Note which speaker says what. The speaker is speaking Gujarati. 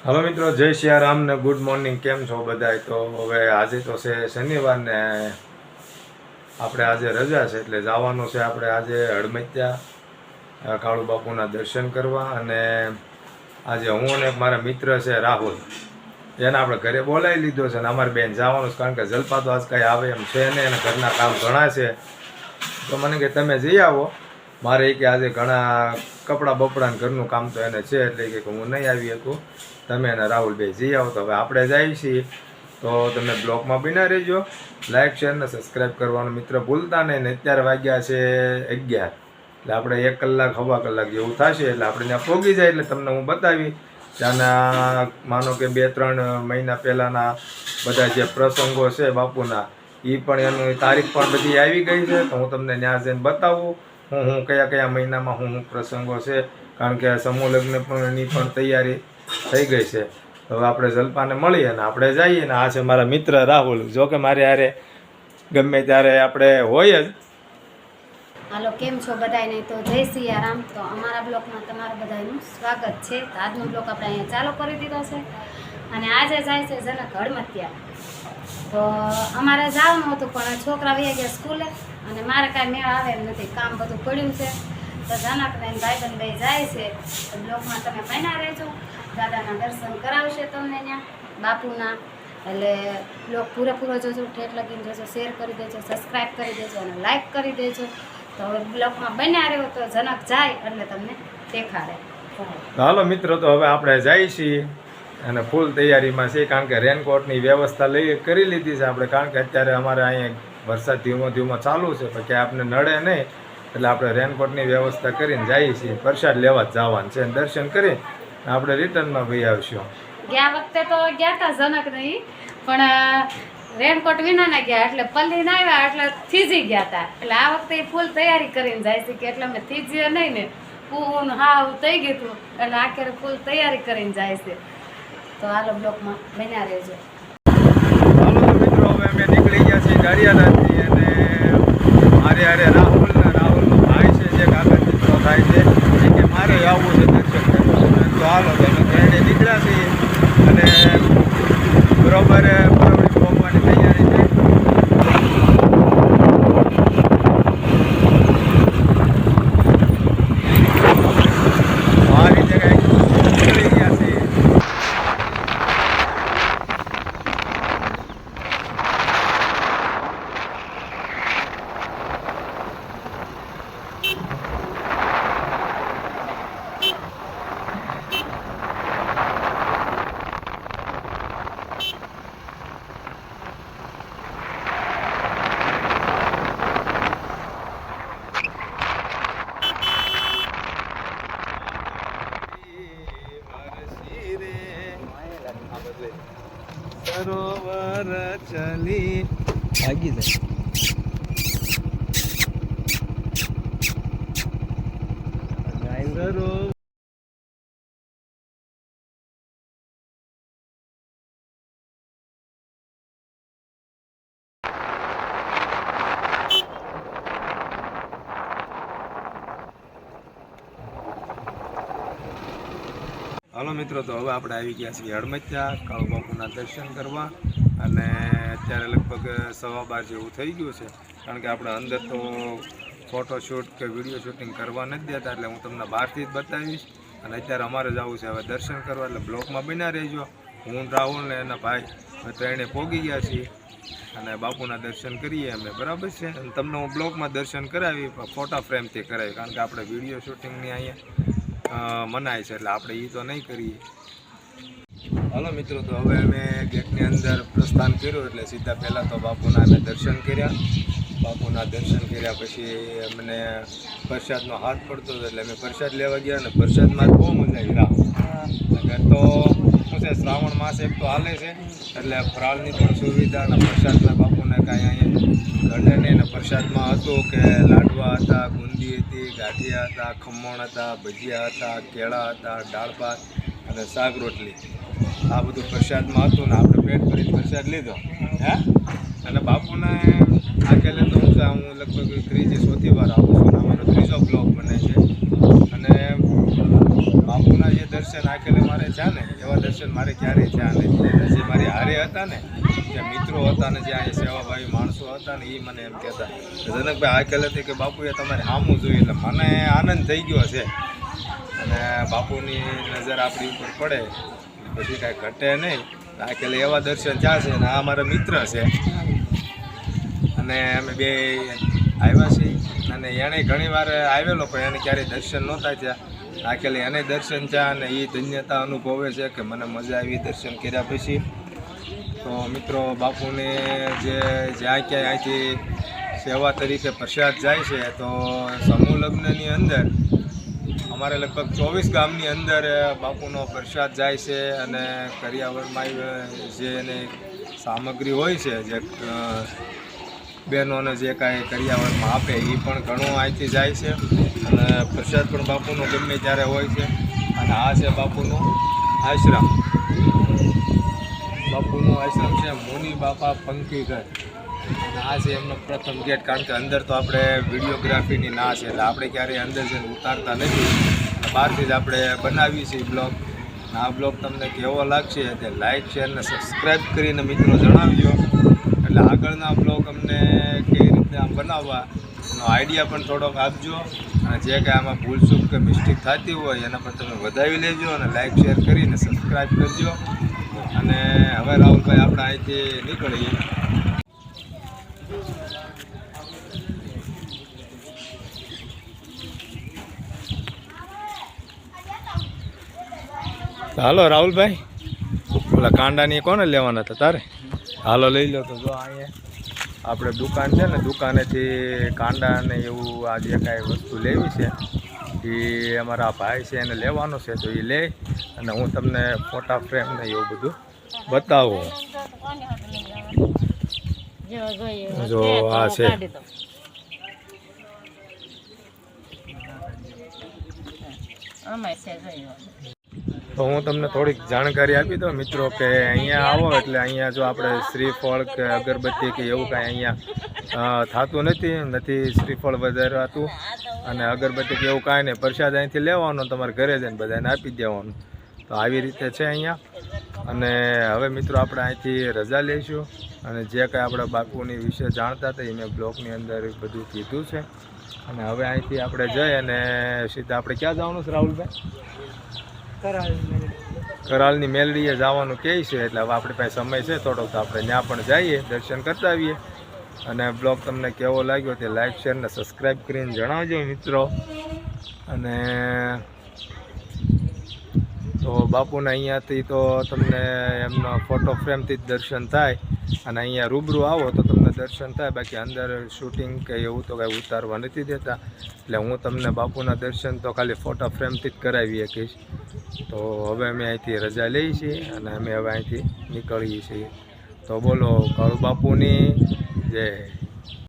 Speaker 1: હલો મિત્રો, જય સિયારામ ને ગુડ મોર્નિંગ કેમ છો બધા તો હવે આજે તો છે શનિવાર ને આપણે આજે રજા છે, એટલે જવાનું છે આપણે આજે હડમત્યા કાળુ બાપુના દર્શન કરવા અને આજે હું અને મારા મિત્ર છે રાહુલ. એને આપણે ઘરે બોલાવી લીધો છે અને અમારી બેન જવાનું છે, કારણ કે જલપા તો આજ કાંઈ આવે એમ છે ને અને ઘરના કામ ઘણા છે. તો મને કે તમે જઈ આવો. મારે કે આજે ઘણા કપડાં બપડાને ઘરનું કામ તો એને છે એટલે કે હું નહીં આવી શકું. તમે અને રાહુલભાઈ જઈ આવો તો હવે આપણે જઈએ છીએ. તો તમે બ્લોગમાં બિના રહેજો. લાઇક શેર ને સબસ્ક્રાઈબ કરવાનું મિત્ર ભૂલતા નહીં ને અત્યારે વાગ્યા છે અગિયાર. એટલે આપણે એક કલાક, હવા કલાક જેવું થશે એટલે આપણે ત્યાં પોગી જાય એટલે તમને હું બતાવી. ત્યાંના માનો કે બે, ત્રણ મહિના પહેલાંના બધા જે પ્રસંગો છે બાપુના એ પણ એનું તારીખ પણ બધી આવી ગઈ છે. તો હું તમને ત્યાં જઈને બતાવું. હું હું કયા કયા મહિનામાં હું હું પ્રસંગો છે? કારણ કે સમૂહ લગ્ન પણ એની પણ તૈયારી થઈ ગઈ છે. હવે આપણે જલપાને મળીએ અને આપણે જઈએ ને આ છે મારા મિત્ર રાહુલ. જો કે મારે હારે ગમે ત્યારે આપણે હોય જ.
Speaker 2: હાલો, કેમ છો બધાને તો જય સિયારામ. તો અમારા બ્લોકમાં તમારું બધાનું સ્વાગત છે. તો આજનો બ્લોક આપણે અહીંયા ચાલુ કરી દીધો છે. અને આજે જાય છે જનક હળમતિયા. તો અમારે જવાનું હતું, પણ છોકરા વહી ગયા સ્કૂલે. અને મારે કાંઈ મેળ આવે એમ નથી. કામ બધું પડ્યું છે. તો જનકને ભાઈ બંધ બે જાય છે. તો બ્લોકમાં તમે બન્યા રહેજો. દાદાના દર્શન કરાવશે તમને ત્યાં. બાપુના. એટલે બ્લોક પૂરેપૂરો જોજો. ઠેઠ લગીને જોજો. શેર કરી દેજો. સબસ્ક્રાઈબ કરી દેજો. અને લાઇક કરી દેજો. તો હવે બ્લોકમાં બન્યા રહ્યો તો જનક જાય એટલે તમને દેખાડે.
Speaker 1: હાલો મિત્રો, તો હવે આપણે જઈએ છીએ. અને ફૂલ તૈયારીમાં છે કારણ કે રેનકોટની વ્યવસ્થા લઈ કરી લીધી છે આપણે. કારણ કે અત્યારે અમારે અહીંયા વરસાદ ધીમો ધીમો ચાલુ છે પછી આપણે નડે નહીં, એટલે આપણે રેનકોટની વ્યવસ્થા કરીને જઈએ છીએ. પ્રસાદ લેવા જ જવાનું છે. દર્શન કરી આપણે રિટર્નમાં ભાઈ આવશું.
Speaker 2: ગયા વખતે તો ગયા હતા જનક નહીં, પણ રેનકોટ વિના ના ગયા, એટલે પલ્લી ના આવ્યા, એટલે થીજી ગયા હતા એટલે આ વખતે ફૂલ તૈયારી કરીને જાય છે કે એટલે અમે થીજીએ નહીં ને પૂન હાવ થઈ ગયું હતું. એટલે આખરે ફૂલ તૈયારી કરીને જાય છે. તો આ બ્લોકમાં બન્યા રહેજો
Speaker 1: હાલો તો મિત્રો હવે અમે નીકળી છે અને મારે હારે રાહુલ ને રાહુલનો ભાઈ છે, જે કાકા મિત્રો થાય છે, એ કે મારે આવવું છે દર્શન કરવા તો હાલો, તો અમે ત્રણે નીકળ્યા છીએ. અને બરોબર બરોબર પહોંચવાની તૈયારી છે આ રીતે કંઈક નીકળી ગયા છીએ સરોવર ચલી.
Speaker 3: ભાગી જાય.
Speaker 1: સરોવર હાલો મિત્રો તો હવે આપણે આવી ગયા છીએ હડમત્યા કાળુ બાપુના દર્શન કરવા. અને અત્યારે લગભગ સવા બાર જેવું થઈ ગયું છે. કારણ કે આપણે અંદર તો ફોટોશૂટ કે વીડિયો શૂટિંગ કરવા નથી દેતા, એટલે હું તમને બહારથી જ બતાવીશ. અને અત્યારે અમારે જવું છે. હવે દર્શન કરવા, એટલે બ્લોકમાં બન્યા રહેજો. હું, રાહુલ ને એના ભાઈ હવે ત્રણે પોગી ગયા છીએ. અને બાપુના દર્શન કરીએ અમે, બરાબર છે? અને તમને હું બ્લોકમાં દર્શન કરાવી ફોટા ફ્રેમથી કરાવી, કારણ કે આપણે વીડિયો શૂટિંગની અહીંયા મનાય છે. એટલે આપણે એ તો નહીં કરીએ. હાલો મિત્રો, તો હવે અમે ગેટની અંદર પ્રસ્થાન કર્યું એટલે સીધા પહેલાં તો બાપુના અમે દર્શન કર્યા. બાપુના દર્શન કર્યા પછી અમને પ્રસાદનો હાથ પડતો હતો એટલે અમે પ્રસાદ લેવા ગયા અને પ્રસાદમાં બહુ મજા આવી. ઘર તો શું છે, શ્રાવણ માસ એક તો હાલે છે, એટલે ફરાળની પણ સુવિધા અને પ્રસાદના બાપુને કાંઈ અહીંયા ઘટે નહીં અને પ્રસાદમાં હતું કે લાડવા હતા બુંદી હતી, ગાંઠિયા હતા, ખમણ હતા, ભજીયા હતા, કેળા હતા, દાળ અને શાક રોટલી. આ બધું પ્રસાદમાં હતું ને આપણે પેટ કરી પ્રસાદ લીધો, હે? અને બાપુને આ કહેલે તો હું હું લગભગ ત્રીજી, ચોથી વાર આવું છું અને અમારો ત્રીજો બ્લોગ બને છે. અને બાપુના જે દર્શન આખેલે મારે છે ને એવા દર્શન મારે ક્યારેય થયા ને જે મારી હારે હતા ને, જે મિત્રો હતા ને, જે અહીંયા સેવાભાવી માણસો હતા ને, એ મને એમ કહેતા. જનકભાઈ આખેલેથી કે બાપુએ તમારે સામું જોયું એટલે મને આનંદ થઈ ગયો છે. અને બાપુની નજર આપણી ઉપર પડે. પછી કાંઈ ઘટે નહીં. આખેલે એવા દર્શન થયા છે અને આ મારા મિત્ર છે. અને અમે બે આવ્યા છીએ. અને એણે ઘણી વાર આવેલો, પણ એને ક્યારેય દર્શન નહોતા થયા. આખેલે એને દર્શન થયા અને એ ધન્યતા અનુભવે છે કે મને મજા આવી દર્શન કર્યા પછી. તો મિત્રો, બાપુને જે જ્યાં ક્યાંય અહીંથી સેવા તરીકે પ્રસાદ જાય છે, તો સમૂહ લગ્નની અંદર અમારે લગભગ ચોવીસ ગામની અંદર બાપુનો પ્રસાદ જાય છે અને કરિયાવરમાં જે એની સામગ્રી હોય છે, જે બહેનોને જે કાંઈ કરિયાવરમાં આપે, એ પણ ઘણું અહીંથી જાય છે. અને પ્રસાદ પણ બાપુનો ગમે ત્યારે હોય છે. અને આ છે બાપુનો આશ્રમ. બાપુનો આશ્રમ છે મુનિ બાપા પંખીઘર. આ છે એમનો પ્રથમ ગેટ, કારણ કે અંદર તો આપણે વિડીયોગ્રાફીની ના છે, એટલે આપણે ક્યારેય અંદર જઈને ઉતારતા નથી. બહારથી જ આપણે બનાવીએ છીએ બ્લોગ. આ બ્લોગ તમને કેવો લાગશે તે લાઇક શેર ને સબસ્ક્રાઈબ કરીને મિત્રો જણાવજો. એટલે આગળના બ્લોગ અમને કેવી રીતે આમ બનાવવા, એનો આઈડિયા પણ થોડોક આપજો. અને જે કાંઈ આમાં ભૂલચૂક કે મિસ્ટેક થતી હોય, એના પર તમે વધાવી લેજો અને લાઇક શેર કરીને સબસ્ક્રાઈબ કરજો. અને હવે રાહુલભાઈ આપણે અહીંથી નીકળીએ. હાલો રાહુલભાઈ. ઓલા કાંડાની કોને લેવાના હતા તારે? હાલો લઈ લો તો જો અહીંયા આપણે દુકાન છે ને દુકાનેથી કાંડા ને એવું આ જે કાંઈ વસ્તુ લેવી છે એ અમારા ભાઈ છે એને લેવાનો છે તો એ લે અને હું તમને ફોટા ફ્રેમ ને એવું બધું બતાવું. જો આ છે. તો હું તમને થોડીક જાણકારી આપી દઉં. મિત્રો કે અહીંયા આવો એટલે અહીંયા જો આપણે શ્રીફળ કે અગરબત્તી કે એવું કાંઈ અહીંયા થતું નથી નથી શ્રીફળ વધારાતું. અને અગરબત્તી કે એવું કાંઈ નહીં. પ્રસાદ અહીંથી લેવાનો, તમારે ઘરે જઈને બધાને આપી દેવાનું. તો આવી રીતે છે અહીંયા. અને હવે મિત્રો આપણે અહીંથી રજા લઈશું. અને જે કાંઈ આપણા બાપુની વિશે જાણતા હતા, એ મેં બ્લોગની અંદર બધું કીધું છે. અને હવે અહીંથી આપણે જઈ અને સીધા આપણે ક્યાં જવાનું છે, રાહુલભાઈ? કરાલની મેલડીએ જવાનું કહે છે, એટલે હવે આપણી પાસે સમય છે થોડોક, તો આપણે ત્યાં પણ જઈએ, દર્શન કરતા આવીએ. અને બ્લોગ તમને કેવો લાગ્યો તે લાઈક, શેર ને સબસ્ક્રાઈબ કરીને જણાવજો મિત્રો. અને તો બાપુના અહીંયાથી તો તમને એમનો ફોટો ફ્રેમથી જ દર્શન થાય. અને અહીંયા રૂબરૂ આવો તો તમને દર્શન થાય, બાકી અંદર શૂટિંગ કે એવું તો કાંઈ ઉતારવા નથી દેતા. એટલે હું તમને બાપુના દર્શન તો ખાલી ફોટો ફ્રેમથી જ કરાવી શકીશ તો હવે અમે અહીંથી રજા લઈએ છીએ અને અમે હવે અહીંથી નીકળીએ છીએ. તો બોલો કાળુ બાપુની જય